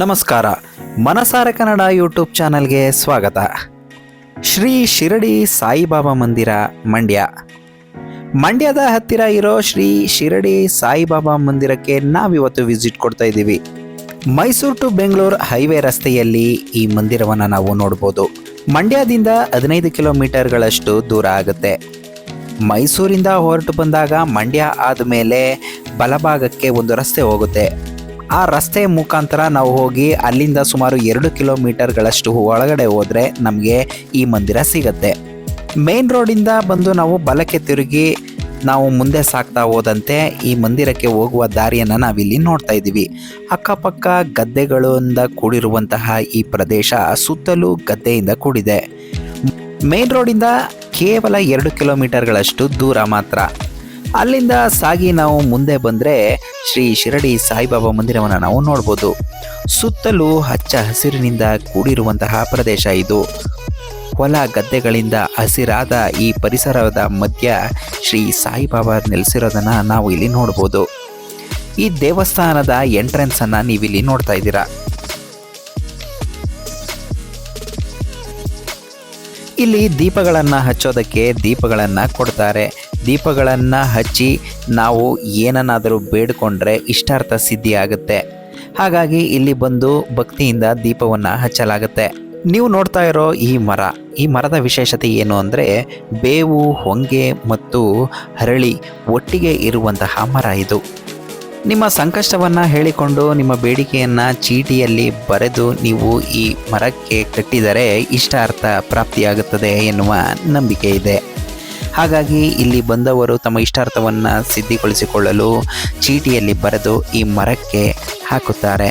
ನಮಸ್ಕಾರ. ಮನಸಾರ ಕನ್ನಡ ಯೂಟ್ಯೂಬ್ ಚಾನಲ್ಗೆ ಸ್ವಾಗತ. ಶ್ರೀ ಶಿರಡಿ ಸಾಯಿಬಾಬಾ ಮಂದಿರ, ಮಂಡ್ಯ. ಮಂಡ್ಯದ ಹತ್ತಿರ ಇರೋ ಶ್ರೀ ಶಿರಡಿ ಸಾಯಿಬಾಬಾ ಮಂದಿರಕ್ಕೆ ನಾವಿವತ್ತು ವಿಸಿಟ್ ಕೊಡ್ತಾ ಇದ್ದೀವಿ. ಮೈಸೂರು ಟು ಬೆಂಗಳೂರು ಹೈವೇ ರಸ್ತೆಯಲ್ಲಿ ಈ ಮಂದಿರವನ್ನು ನಾವು ನೋಡ್ಬೋದು. ಮಂಡ್ಯದಿಂದ ಹದಿನೈದು ಕಿಲೋಮೀಟರ್ಗಳಷ್ಟು ದೂರ ಆಗುತ್ತೆ. ಮೈಸೂರಿಂದ ಹೊರಟು ಬಂದಾಗ ಮಂಡ್ಯ ಆದಮೇಲೆ ಬಲಭಾಗಕ್ಕೆ ಒಂದು ರಸ್ತೆ ಹೋಗುತ್ತೆ. ಆ ರಸ್ತೆ ಮುಖಾಂತರ ನಾವು ಹೋಗಿ ಅಲ್ಲಿಂದ ಸುಮಾರು ಎರಡು ಕಿಲೋಮೀಟರ್ಗಳಷ್ಟು ಒಳಗಡೆ ಹೋದರೆ ನಮಗೆ ಈ ಮಂದಿರ ಸಿಗತ್ತೆ. ಮೇನ್ ರೋಡಿಂದ ಬಂದು ನಾವು ಬಲಕ್ಕೆ ತಿರುಗಿ ನಾವು ಮುಂದೆ ಸಾಗ್ತಾ ಹೋದಂತೆ ಈ ಮಂದಿರಕ್ಕೆ ಹೋಗುವ ದಾರಿಯನ್ನು ನಾವಿಲ್ಲಿ ನೋಡ್ತಾ ಇದ್ದೀವಿ. ಅಕ್ಕಪಕ್ಕ ಗದ್ದೆಗಳಿಂದ ಕೂಡಿರುವಂತಹ ಈ ಪ್ರದೇಶ ಸುತ್ತಲೂ ಗದ್ದೆಯಿಂದ ಕೂಡಿದೆ. ಮೇನ್ ರೋಡಿಂದ ಕೇವಲ ಎರಡು ಕಿಲೋಮೀಟರ್ಗಳಷ್ಟು ದೂರ ಮಾತ್ರ. ಅಲ್ಲಿಂದ ಸಾಗಿ ನಾವು ಮುಂದೆ ಬಂದರೆ ಶ್ರೀ ಶಿರಡಿ ಸಾಯಿಬಾಬಾ ಮಂದಿರವನ್ನು ನಾವು ನೋಡ್ಬೋದು. ಸುತ್ತಲೂ ಹಚ್ಚ ಹಸಿರಿನಿಂದ ಕೂಡಿರುವಂತಹ ಪ್ರದೇಶ ಇದು. ಹೊಲ ಗದ್ದೆಗಳಿಂದ ಹಸಿರಾದ ಈ ಪರಿಸರದ ಮಧ್ಯ ಶ್ರೀ ಸಾಯಿಬಾಬಾ ನೆಲೆಸಿರೋದನ್ನು ನಾವು ಇಲ್ಲಿ ನೋಡ್ಬೋದು. ಈ ದೇವಸ್ಥಾನದ ಎಂಟ್ರೆನ್ಸ್ ಅನ್ನ ನೀವಿಲ್ಲಿ ನೋಡ್ತಾ ಇದ್ದೀರಾ. ಇಲ್ಲಿ ದೀಪಗಳನ್ನು ಹಚ್ಚೋದಕ್ಕೆ ದೀಪಗಳನ್ನು ಕೊಡ್ತಾರೆ. ದೀಪಗಳನ್ನು ಹಚ್ಚಿ ನಾವು ಏನನ್ನಾದರೂ ಬೇಡಿಕೊಂಡ್ರೆ ಇಷ್ಟಾರ್ಥ ಸಿದ್ಧಿ ಆಗುತ್ತೆ. ಹಾಗಾಗಿ ಇಲ್ಲಿ ಬಂದು ಭಕ್ತಿಯಿಂದ ದೀಪವನ್ನು ಹಚ್ಚಲಾಗುತ್ತೆ. ನೀವು ನೋಡ್ತಾ ಇರೋ ಈ ಮರ, ಈ ಮರದ ವಿಶೇಷತೆ ಏನು ಅಂದರೆ ಬೇವು, ಹೊಂಗೆ ಮತ್ತು ಹರಳಿ ಒಟ್ಟಿಗೆ ಇರುವಂತಹ ಮರ ಇದು. ನಿಮ್ಮ ಸಂಕಷ್ಟವನ್ನು ಹೇಳಿಕೊಂಡು ನಿಮ್ಮ ಬೇಡಿಕೆಯನ್ನು ಚೀಟಿಯಲ್ಲಿ ಬರೆದು ನೀವು ಈ ಮರಕ್ಕೆ ಕಟ್ಟಿದರೆ ಇಷ್ಟಾರ್ಥ ಪ್ರಾಪ್ತಿಯಾಗುತ್ತದೆ ಎನ್ನುವ ನಂಬಿಕೆ ಇದೆ. ಹಾಗಾಗಿ ಇಲ್ಲಿ ಬಂದವರು ತಮ್ಮ ಇಷ್ಟಾರ್ಥವನ್ನು ಸಿದ್ಧಿಗೊಳಿಸಿಕೊಳ್ಳಲು ಚೀಟಿಯಲ್ಲಿ ಬರೆದು ಈ ಮರಕ್ಕೆ ಹಾಕುತ್ತಾರೆ.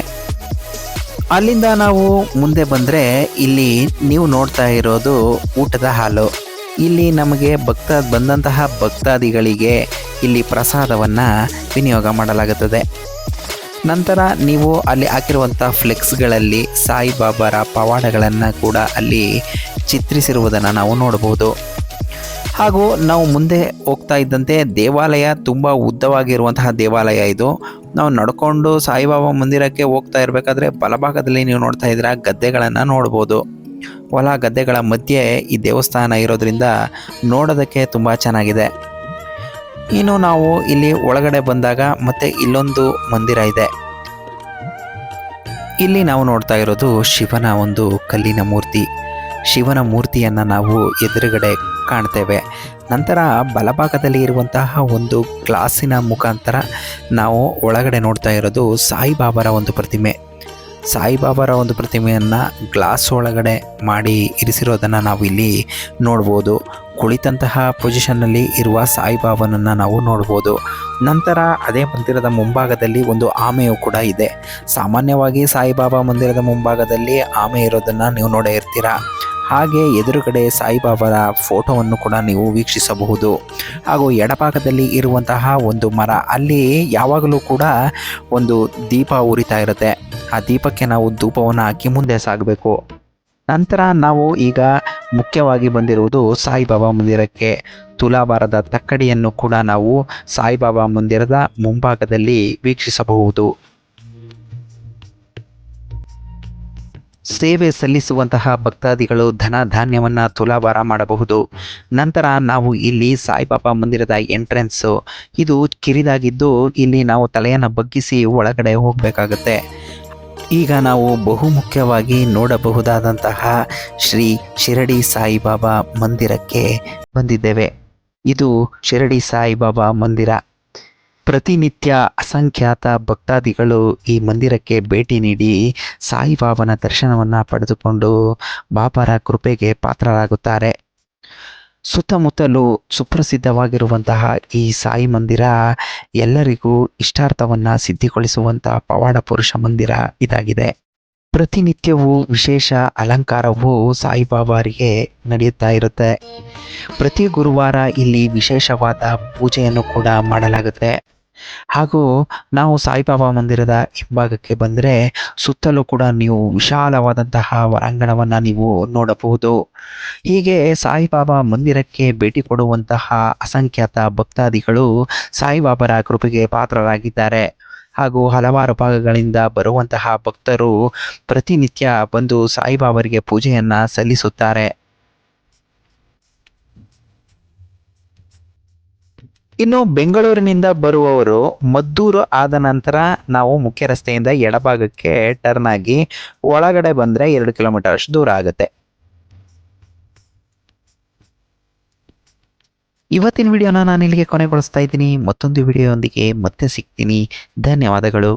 ಅಲ್ಲಿಂದ ನಾವು ಮುಂದೆ ಬಂದರೆ ಇಲ್ಲಿ ನೀವು ನೋಡ್ತಾ ಇರೋದು ಊಟದ ಹಾಲು. ಇಲ್ಲಿ ನಮಗೆ ಭಕ್ತ ಬಂದಂತಹ ಭಕ್ತಾದಿಗಳಿಗೆ ಇಲ್ಲಿ ಪ್ರಸಾದವನ್ನು ವಿನಿಯೋಗ ಮಾಡಲಾಗುತ್ತದೆ. ನಂತರ ನೀವು ಅಲ್ಲಿ ಹಾಕಿರುವಂಥ ಫ್ಲೆಕ್ಸ್ಗಳಲ್ಲಿ ಸಾಯಿಬಾಬಾರ ಪವಾಡಗಳನ್ನು ಕೂಡ ಅಲ್ಲಿ ಚಿತ್ರಿಸಿರುವುದನ್ನು ನಾವು ನೋಡಬಹುದು. ಹಾಗೂ ನಾವು ಮುಂದೆ ಹೋಗ್ತಾ ಇದ್ದಂತೆ ದೇವಾಲಯ ತುಂಬ ಉದ್ದವಾಗಿರುವಂತಹ ದೇವಾಲಯ ಇದು. ನಾವು ನಡ್ಕೊಂಡು ಸಾಯಿಬಾಬಾ ಮಂದಿರಕ್ಕೆ ಹೋಗ್ತಾ ಇರಬೇಕಾದ್ರೆ ಬಲಭಾಗದಲ್ಲಿ ನೀವು ನೋಡ್ತಾ ಇದ್ದೀರಾ ಗದ್ದೆಗಳನ್ನು ನೋಡ್ಬೋದು. ಹೊಲ ಗದ್ದೆಗಳ ಮಧ್ಯೆ ಈ ದೇವಸ್ಥಾನ ಇರೋದ್ರಿಂದ ನೋಡೋದಕ್ಕೆ ತುಂಬ ಚೆನ್ನಾಗಿದೆ. ಇನ್ನು ನಾವು ಇಲ್ಲಿ ಒಳಗಡೆ ಬಂದಾಗ ಮತ್ತೆ ಇಲ್ಲೊಂದು ಮಂದಿರ ಇದೆ. ಇಲ್ಲಿ ನಾವು ನೋಡ್ತಾ ಇರೋದು ಶಿವನ ಒಂದು ಕಲ್ಲಿನ ಮೂರ್ತಿ. ಶಿವನ ಮೂರ್ತಿಯನ್ನು ನಾವು ಎದುರುಗಡೆ ಕಾಣ್ತೇವೆ. ನಂತರ ಬಲಭಾಗದಲ್ಲಿ ಇರುವಂತಹ ಒಂದು ಗ್ಲಾಸಿನ ಮುಖಾಂತರ ನಾವು ಒಳಗಡೆ ನೋಡ್ತಾ ಇರೋದು ಸಾಯಿಬಾಬಾರ ಒಂದು ಪ್ರತಿಮೆ. ಸಾಯಿಬಾಬಾರ ಒಂದು ಪ್ರತಿಮೆಯನ್ನು ಗ್ಲಾಸ್ ಒಳಗಡೆ ಮಾಡಿ ಇರಿಸಿರೋದನ್ನು ನಾವು ಇಲ್ಲಿ ನೋಡ್ಬೋದು. ಕುಳಿತಂತಹ ಪೊಸಿಷನ್ನಲ್ಲಿ ಇರುವ ಸಾಯಿಬಾಬನನ್ನು ನಾವು ನೋಡ್ಬೋದು. ನಂತರ ಅದೇ ಮಂದಿರದ ಮುಂಭಾಗದಲ್ಲಿ ಒಂದು ಆಮೆಯು ಕೂಡ ಇದೆ. ಸಾಮಾನ್ಯವಾಗಿ ಸಾಯಿಬಾಬಾ ಮಂದಿರದ ಮುಂಭಾಗದಲ್ಲಿ ಆಮೆ ಇರೋದನ್ನು ನೀವು ನೋಡೇ ಇರ್ತೀರಾ. ಹಾಗೆ ಎದುರುಗಡೆ ಸಾಯಿಬಾಬಾರ ಫೋಟೋವನ್ನು ಕೂಡ ನೀವು ವೀಕ್ಷಿಸಬಹುದು. ಹಾಗೂ ಎಡಭಾಗದಲ್ಲಿ ಇರುವಂತಹ ಒಂದು ಮರ, ಅಲ್ಲಿ ಯಾವಾಗಲೂ ಕೂಡ ಒಂದು ದೀಪ ಉರಿತಾ ಇರುತ್ತೆ. ಆ ದೀಪಕ್ಕೆ ನಾವು ಧೂಪವನ್ನು ಹಾಕಿ ಮುಂದೆ ಸಾಗಬೇಕು. ನಂತರ ನಾವು ಈಗ ಮುಖ್ಯವಾಗಿ ಬಂದಿರುವುದು ಸಾಯಿಬಾಬಾ ಮಂದಿರಕ್ಕೆ. ತುಲಾಭಾರದ ತಕ್ಕಡಿಯನ್ನು ಕೂಡ ನಾವು ಸಾಯಿಬಾಬಾ ಮಂದಿರದ ಮುಂಭಾಗದಲ್ಲಿ ವೀಕ್ಷಿಸಬಹುದು. ಸೇವೆ ಸಲ್ಲಿಸುವಂತಹ ಭಕ್ತಾದಿಗಳು ಧನ ಧಾನ್ಯವನ್ನು ತುಲಾಭಾರ ಮಾಡಬಹುದು. ನಂತರ ನಾವು ಇಲ್ಲಿ ಸಾಯಿಬಾಬಾ ಮಂದಿರದ ಎಂಟ್ರೆನ್ಸು ಇದು ಕಿರಿದಾಗಿದ್ದು ಇಲ್ಲಿ ನಾವು ತಲೆಯನ್ನು ಬಗ್ಗಿಸಿ ಒಳಗಡೆ ಹೋಗಬೇಕಾಗುತ್ತೆ. ಈಗ ನಾವು ಬಹುಮುಖ್ಯವಾಗಿ ನೋಡಬಹುದಾದಂತಹ ಶ್ರೀ ಶಿರಡಿ ಸಾಯಿಬಾಬಾ ಮಂದಿರಕ್ಕೆ ಬಂದಿದ್ದೇವೆ. ಇದು ಶಿರಡಿ ಸಾಯಿಬಾಬಾ ಮಂದಿರ. ಪ್ರತಿನಿತ್ಯ ಅಸಂಖ್ಯಾತ ಭಕ್ತಾದಿಗಳು ಈ ಮಂದಿರಕ್ಕೆ ಭೇಟಿ ನೀಡಿ ಸಾಯಿಬಾಬನ ದರ್ಶನವನ್ನು ಪಡೆದುಕೊಂಡು ಬಾಬಾರ ಕೃಪೆಗೆ ಪಾತ್ರರಾಗುತ್ತಾರೆ. ಸುತ್ತಮುತ್ತಲು ಸುಪ್ರಸಿದ್ಧವಾಗಿರುವಂತಹ ಈ ಸಾಯಿ ಮಂದಿರ ಎಲ್ಲರಿಗೂ ಇಷ್ಟಾರ್ಥವನ್ನು ಸಿದ್ಧಿಗೊಳಿಸುವಂತಹ ಪವಾಡ ಪುರುಷ ಮಂದಿರ ಇದಾಗಿದೆ. ಪ್ರತಿನಿತ್ಯವೂ ವಿಶೇಷ ಅಲಂಕಾರವು ಸಾಯಿಬಾಬಾರಿಗೆ ನಡೆಯುತ್ತಾ ಇರುತ್ತೆ. ಪ್ರತಿ ಗುರುವಾರ ಇಲ್ಲಿ ವಿಶೇಷವಾದ ಪೂಜೆಯನ್ನು ಕೂಡ ಮಾಡಲಾಗುತ್ತೆ. ಹಾಗೂ ನಾವು ಸಾಯಿಬಾಬಾ ಮಂದಿರದ ಹಿಂಭಾಗಕ್ಕೆ ಬಂದರೆ ಸುತ್ತಲೂ ಕೂಡ ನೀವು ವಿಶಾಲವಾದಂತಹ ಹೊರಾಂಗಣವನ್ನು ನೀವು ನೋಡಬಹುದು. ಹೀಗೆ ಸಾಯಿಬಾಬಾ ಮಂದಿರಕ್ಕೆ ಭೇಟಿ ಕೊಡುವಂತಹ ಅಸಂಖ್ಯಾತ ಭಕ್ತಾದಿಗಳು ಸಾಯಿಬಾಬಾರ ಕೃಪೆಗೆ ಪಾತ್ರರಾಗಿದ್ದಾರೆ. ಹಾಗೂ ಹಲವಾರು ಭಾಗಗಳಿಂದ ಬರುವಂತಹ ಭಕ್ತರು ಪ್ರತಿನಿತ್ಯ ಬಂದು ಸಾಯಿಬಾಬರಿಗೆ ಪೂಜೆಯನ್ನು ಸಲ್ಲಿಸುತ್ತಾರೆ. ಇನ್ನು ಬೆಂಗಳೂರಿನಿಂದ ಬರುವವರು ಮದ್ದೂರು ಆದ ನಂತರ ನಾವು ಮುಖ್ಯ ರಸ್ತೆಯಿಂದ ಎಡಭಾಗಕ್ಕೆ ಟರ್ನ್ ಆಗಿ ಒಳಗಡೆ ಬಂದರೆ ಎರಡು ಕಿಲೋಮೀಟರ್ ಅಷ್ಟು ದೂರ ಆಗುತ್ತೆ. ಇವತ್ತಿನ ವಿಡಿಯೋನ ನಾನು ಇಲ್ಲಿಗೆ ಕೊನೆಗೊಳಿಸ್ತಾ ಇದ್ದೀನಿ. ಮತ್ತೊಂದು ವಿಡಿಯೋದೊಂದಿಗೆ ಮತ್ತೆ ಸಿಗ್ತೀನಿ. ಧನ್ಯವಾದಗಳು.